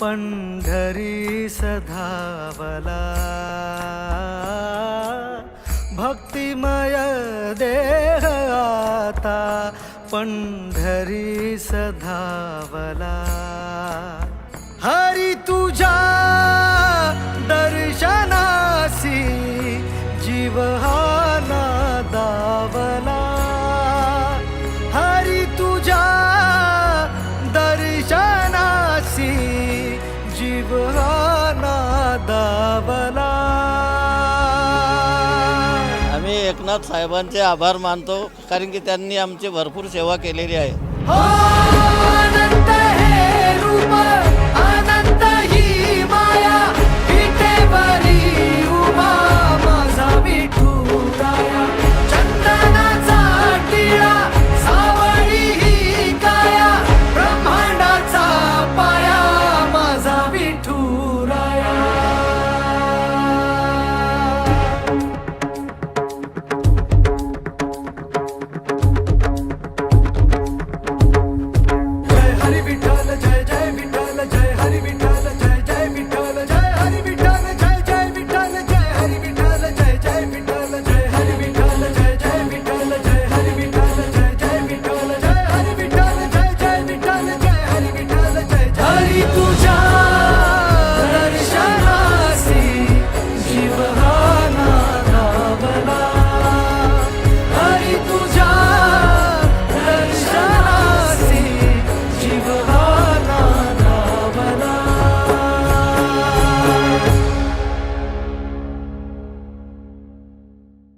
पंढरी सधावला. भक्तिमय देह आता पंढरी सधावला. हरी तुझ्या दर्शनासी जीव हा नादावला हरी तुझ्या दर्शनासी जीव नादावला आम्ही एकनाथ साहेबांचे आभार मानतो कारण की त्यांनी आमची भरपूर सेवा केलेली आहे. हो